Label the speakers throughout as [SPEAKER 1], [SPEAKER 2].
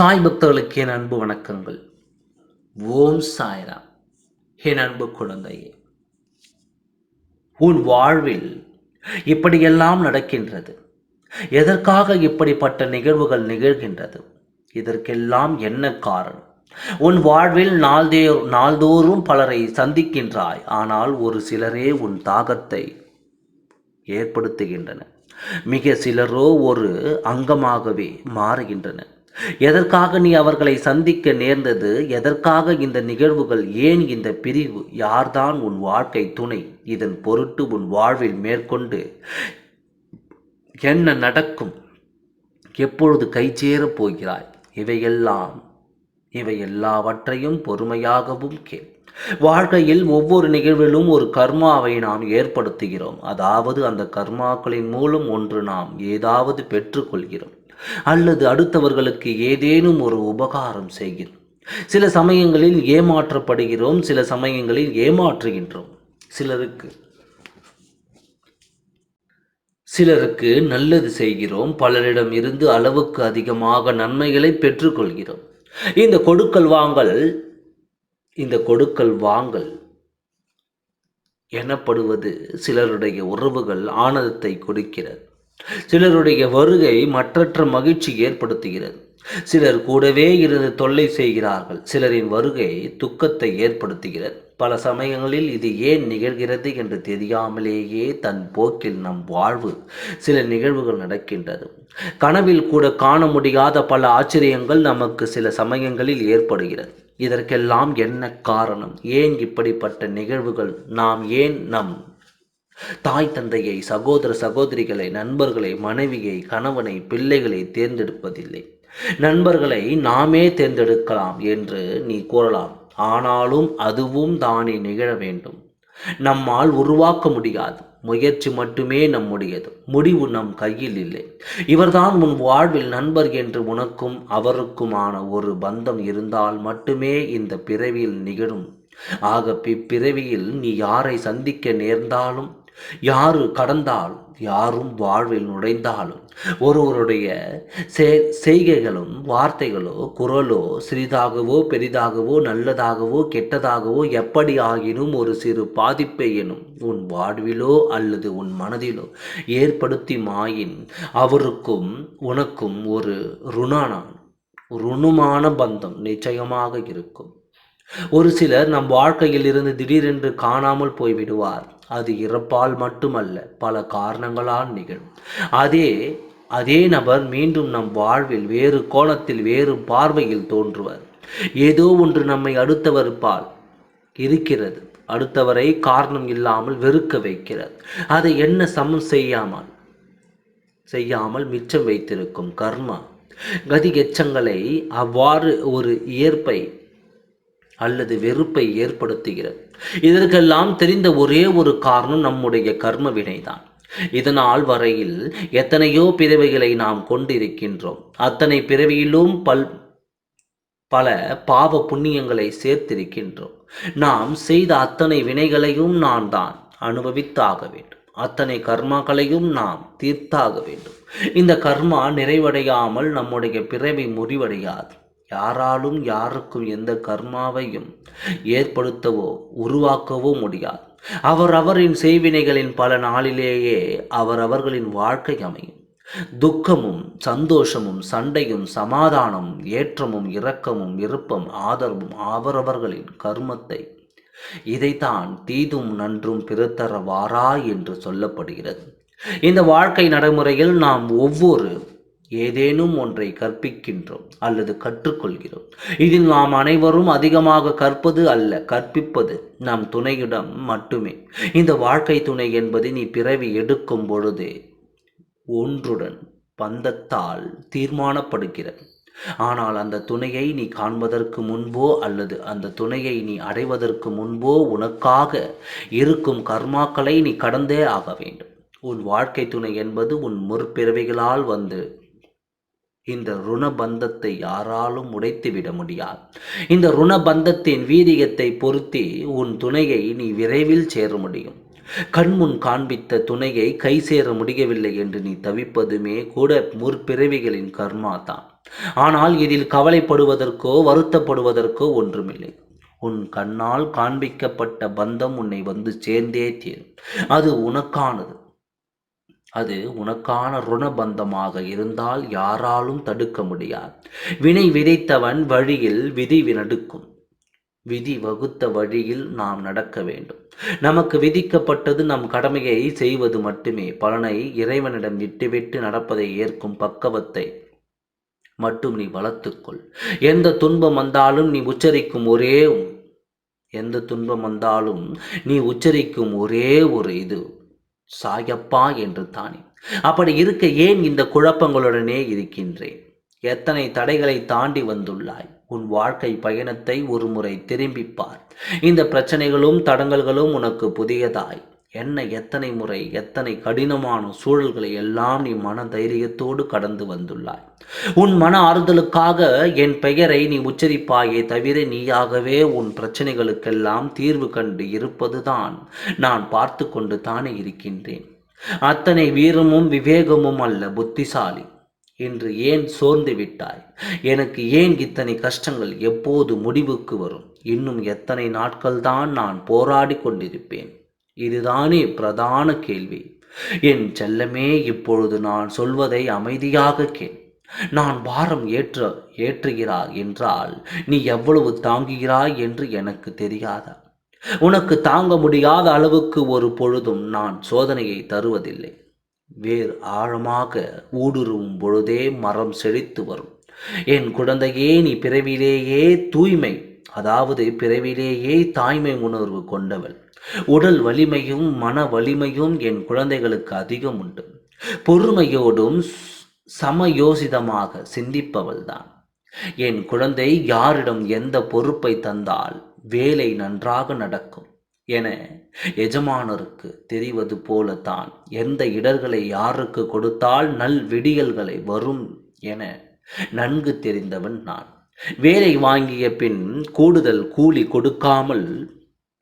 [SPEAKER 1] சாய் பக்தர்களுக்கு என் அன்பு வணக்கங்கள். ஓம் சாய்ராம். என் அன்பு குழந்தையே உன் வாழ்வில் இப்படியெல்லாம் நடக்கின்றது. எதற்காக இப்படிப்பட்ட நிகழ்வுகள் நிகழ்கின்றது? இதற்கெல்லாம் என்ன காரணம்? உன் வாழ்வில் நாள்தே நாள்தோறும் பலரை சந்திக்கின்றாய் ஆனால் ஒரு சிலரே உன் தாகத்தை ஏற்படுத்துகின்றன. மிக சிலரோ ஒரு அங்கமாகவே மாறுகின்றன. எதற்காக நீ அவர்களை சந்திக்க நேர்ந்தது? எதற்காக இந்த நிகழ்வுகள்? ஏன் இந்த பிரிவு? யார்தான் உன் வாழ்க்கை துணை? இதன் பொருட்டு உன் வாழ்வில் மேற்கொண்டு என்ன நடக்கும்? எப்பொழுது கைச்சேரப் போகிறாய்? இவையெல்லாம் இவை எல்லாவற்றையும் பொறுமையாகவும் கேள். வாழ்க்கையில் ஒவ்வொரு நிகழ்விலும் ஒரு கர்மாவை நாம் ஏற்படுத்துகிறோம். அதாவது அந்த கர்மாக்களின் மூலம் ஒன்று நாம் ஏதாவது பெற்றுக்கொள்கிறோம். அல்லது அடுத்தவர்களுக்கு ஏதேனும் ஒரு உபகாரம் செய்கிறோம் சில சமயங்களில் ஏமாற்றப்படுகிறோம் சில சமயங்களில் ஏமாற்றுகின்றோம். சிலருக்கு சிலருக்கு நல்லது செய்கிறோம் பலரிடம் இருந்து அளவுக்கு அதிகமாக நன்மைகளை பெற்றுக்கொள்கிறோம். இந்த கொடுக்கல் வாங்கல் இந்த கொடுக்கல் வாங்கல் எனப்படுவது சிலருடைய உறவுகள் ஆனந்தத்தை கொடுக்கிறது. சிலருடைய வருகை மற்றற்ற மகிழ்ச்சி ஏற்படுத்துகிறது. சிலர் கூடவே இருந்து தொல்லை செய்கிறார்கள். சிலரின் வருகை துக்கத்தை ஏற்படுத்துகிறது. பல சமயங்களில் இது ஏன் நிகழ்கிறது என்று தெரியாமலேயே தன் போக்கில் நம் வாழ்வு சில நிகழ்வுகள் நடக்கின்றது. கனவில் கூட காண முடியாத பல ஆச்சரியங்கள் நமக்கு சில சமயங்களில் ஏற்படுகிறது. இதற்கெல்லாம் என்ன காரணம்? ஏன் இப்படிப்பட்ட நிகழ்வுகள்? நாம் ஏன் நம் தாய் தந்தையை சகோதர சகோதரிகளை நண்பர்களை மனைவியை கணவனை பிள்ளைகளை தேர்ந்தெடுப்பதில்லை. நண்பர்களை நாமே தேர்ந்தெடுக்கலாம் என்று நீ கூறலாம். ஆனாலும் அதுவும் தானே நிகழ வேண்டும். நம்மால் உருவாக்க முடியாது. முயற்சி மட்டுமே நம்முடையது. முடிவு நம் கையில் இல்லை. இவர்தான் உன் வாழ்வில் நண்பர் என்று உனக்கும் அவருக்குமான ஒரு பந்தம் இருந்தால் மட்டுமே இந்த பிறவியில் நிகழும். ஆக பிறவியில் நீ யாரை சந்திக்க நேர்ந்தாலும் யாரு கடந்தாலும் யாரும் வாழ்வில் நுழைந்தாலும் ஒருவருடைய செய்கைகளும் வார்த்தைகளோ குரலோ சிறிதாகவோ பெரிதாகவோ நல்லதாகவோ கெட்டதாகவோ எப்படி ஆகினும் ஒரு சிறு பாதிப்பை எனும் உன் வாழ்விலோ அல்லது உன் மனதிலோ ஏற்படுத்தி மாயின் அவருக்கும் உனக்கும் ஒரு ருணானான் ருணுமான பந்தம் நிச்சயமாக இருக்கும். ஒரு சிலர் நம் வாழ்க்கையில் இருந்து திடீரென்று காணாமல் போய்விடுவார். அது இறப்பால் மட்டுமல்ல பல காரணங்களால் நிகழும். அதே அதே நபர் மீண்டும் நம் வாழ்வில் வேறு கோணத்தில் வேறு பார்வையில் தோன்றுவர். ஏதோ ஒன்று நம்மை அடுத்தவர் பால் இருக்கிறது. அடுத்தவரை காரணம் இல்லாமல் வெறுக்க வைக்கிறது. அதை என்ன சமம் செய்யாமல் செய்யாமல் மிச்சம் வைத்திருக்கும் கர்மா? கதி எச்சங்களை அவ்வாறு ஒரு இயற்பை அல்லது வெறுப்பை ஏற்படுத்துகிறது. இதற்கெல்லாம் தெரிந்த ஒரே ஒரு காரணம் நம்முடைய கர்ம வினைதான். இதனால் வரையில் எத்தனையோ பிறவைகளை நாம் கொண்டிருக்கின்றோம். அத்தனை பிறவியிலும் பல் பல பாவ புண்ணியங்களை சேர்த்திருக்கின்றோம். நாம் செய்த அத்தனை வினைகளையும் நான் தான் அனுபவித்தாக வேண்டும். அத்தனை கர்மாக்களையும் நாம் தீர்த்தாக வேண்டும். இந்த கர்மா நிறைவடையாமல் நம்முடைய பிறவி முடிவடையாது. யாராலும் யாருக்கும் எந்த கர்மாவையும் ஏற்படுத்தவோ உருவாக்கவோ முடியாது. அவர் அவரின் செய்வினைகளின் பல நாளிலேயே அவர் அவர்களின் வாழ்க்கை அமையும். துக்கமும் சந்தோஷமும் சண்டையும் சமாதானமும் ஏற்றமும் இரக்கமும் விருப்பம் ஆதரவும் அவரவர்களின் கர்மத்தை இதைத்தான் தீதும் நன்றும் பிறத்தரவாரா என்று சொல்லப்படுகிறது. இந்த வாழ்க்கை நடைமுறையில் நாம் ஒவ்வொரு ஏதேனும் ஒன்றை கற்பிக்கின்றோம் அல்லது கற்றுக்கொள்கிறோம். இதில் நாம் அனைவரும் அதிகமாக கற்பது அல்ல கற்பிப்பது நம் துணையிடம் மட்டுமே. இந்த வாழ்க்கை துணை என்பது நீ பிறவி எடுக்கும் பொழுதே ஒன்றுடன் பந்தத்தால் தீர்மானப்படுகிறது. ஆனால் அந்த துணையை நீ காண்பதற்கு முன்போ அல்லது அந்த துணையை நீ அடைவதற்கு முன்போ உனக்காக இருக்கும் கர்மாக்களை நீ கடந்தே ஆக வேண்டும். உன் வாழ்க்கை துணை என்பது உன் முற்பிறவிகளால் வந்து இந்த ருணபந்தத்தை யாராலும் உடைத்துவிட முடியாது. இந்த ருணபந்தத்தின் வீரியத்தை பொருத்தி உன் துணையை நீ விரைவில் சேர முடியும். கண்முன் காண்பித்த துணையை கை சேர முடியவில்லை என்று நீ தவிப்பதுமே கூட முற்பிறவிகளின் கர்மா தான். ஆனால் இதில் கவலைப்படுவதற்கோ வருத்தப்படுவதற்கோ ஒன்றுமில்லை. உன் கண்ணால் காண்பிக்கப்பட்ட பந்தம் உன்னை வந்து சேர்ந்தே தீரும். அது உனக்கானது. அது உனக்கான ருணபந்தமாக இருந்தால் யாராலும் தடுக்க முடியாது. வினை விதைத்தவன் வழியில் விதி நடுக்கும் விதி வகுத்த வழியில் நாம் நடக்க வேண்டும். நமக்கு விதிக்கப்பட்டது நம் கடமையை செய்வது மட்டுமே. பலனை இறைவனிடம் விட்டுவிட்டு நடப்பதை ஏற்கும் பக்கவத்தை மட்டும் நீ வளர்த்துக்கொள். எந்த துன்பம் வந்தாலும் நீ உச்சரிக்கும் ஒரே எந்த துன்பம் வந்தாலும் நீ உச்சரிக்கும் ஒரே ஒரு இது. சாயப்பா என்று தானே. அப்படி இருக்க ஏன் இந்த குழப்பங்களுடனே இருக்கின்றேன்? எத்தனை தடைகளை தாண்டி வந்துள்ளாய்? உன் வாழ்க்கை பயணத்தை ஒருமுறை திரும்பிப்பார் இந்த பிரச்சனைகளும் தடங்கல்களும் உனக்கு புதியதாய். என்ன எத்தனை முறை எத்தனை கடினமான சூழல்களை எல்லாம் நீ மன தைரியத்தோடு கடந்து வந்துள்ளாய். உன் மன ஆறுதலுக்காக என் பெயரை நீ உச்சரிப்பாயே தவிர நீயாகவே உன் பிரச்சனைகளுக்கெல்லாம் தீர்வு கண்டு இருப்பதுதான் நான் பார்த்து கொண்டு தானே இருக்கின்றேன். அத்தனை வீரமும் விவேகமும் அல்ல புத்திசாலி. என்று ஏன் சோர்ந்து விட்டாய்? எனக்கு ஏன் இத்தனை கஷ்டங்கள் எப்போது முடிவுக்கு வரும்? இன்னும் எத்தனை நாட்கள்தான் நான் போராடி கொண்டிருப்பேன்? இதுதானே பிரதான கேள்வி. என் செல்லமே இப்பொழுது நான் சொல்வதை அமைதியாக கேள். நான் பாரம் ஏற்ற ஏற்றுகிறாய் என்றால் நீ எவ்வளவு தாங்குகிறாய் என்று எனக்கு தெரியாதா? உனக்கு தாங்க முடியாத அளவுக்கு ஒரு பொழுதும் நான் சோதனையை தருவதில்லை. வேர் ஆழமாக ஊடுருவும் பொழுதே மரம் செழித்து வரும். என் குழந்தையே நீ பிறவிலேயே தூய்மை அதாவது பிறவிலேயே தாய்மை உணர்வு கொண்டவள். உடல் வலிமையும் மன வலிமையும் என் குழந்தைகளுக்கு அதிகம் உண்டு. பொறுமையோடும் சமயோசிதமாக சிந்திப்பவள்தான். என் குழந்தை யாரிடம் எந்த பொறுப்பை தந்தால் வேலை நன்றாக நடக்கும் என எஜமானருக்கு தெரிவது போலத்தான் எந்த இடர்களை யாருக்கு கொடுத்தால் நல் விடியல்களை வரும் என நன்கு தெரிந்தவன் நான். வேலை வாங்கிய பின் கூடுதல் கூலி கொடுக்காமல்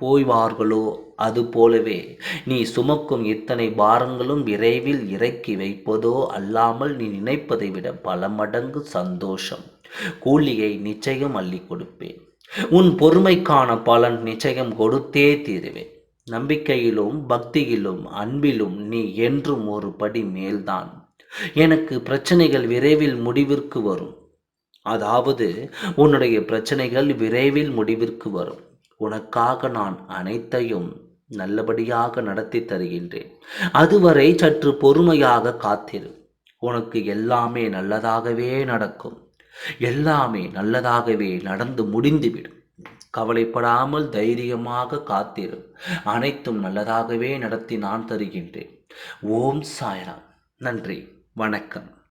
[SPEAKER 1] போய்வார்களோ? அது போலவே நீ சுமக்கும் இத்தனை பாரங்களும் விரைவில் இறக்கி வைப்பதோ அல்லாமல் நீ நினைப்பதை விட பல மடங்கு சந்தோஷம். கூலியை நிச்சயம் அள்ளி கொடுப்பேன். உன் பொறுமைக்கான பலன் நிச்சயம் கொடுத்தே தீருவேன். நம்பிக்கையிலும் பக்தியிலும் அன்பிலும் நீ என்றும் ஒரு படி மேல்தான். எனக்கு பிரச்சனைகள் விரைவில் முடிவிற்கு வரும். அதாவது உன்னுடைய பிரச்சனைகள் விரைவில் முடிவிற்கு வரும். உனக்காக நான் அனைத்தையும் நல்லபடியாக நடத்தி தருகின்றேன். அதுவரை சற்று பொறுமையாக காத்திரு. உனக்கு எல்லாமே நல்லதாகவே நடக்கும். எல்லாமே நல்லதாகவே நடந்து முடிந்துவிடும். கவலைப்படாமல் தைரியமாக காத்திரு. அனைத்தும் நல்லதாகவே நடத்தி நான் தருகின்றேன். ஓம் சாய்ராம். நன்றி. வணக்கம்.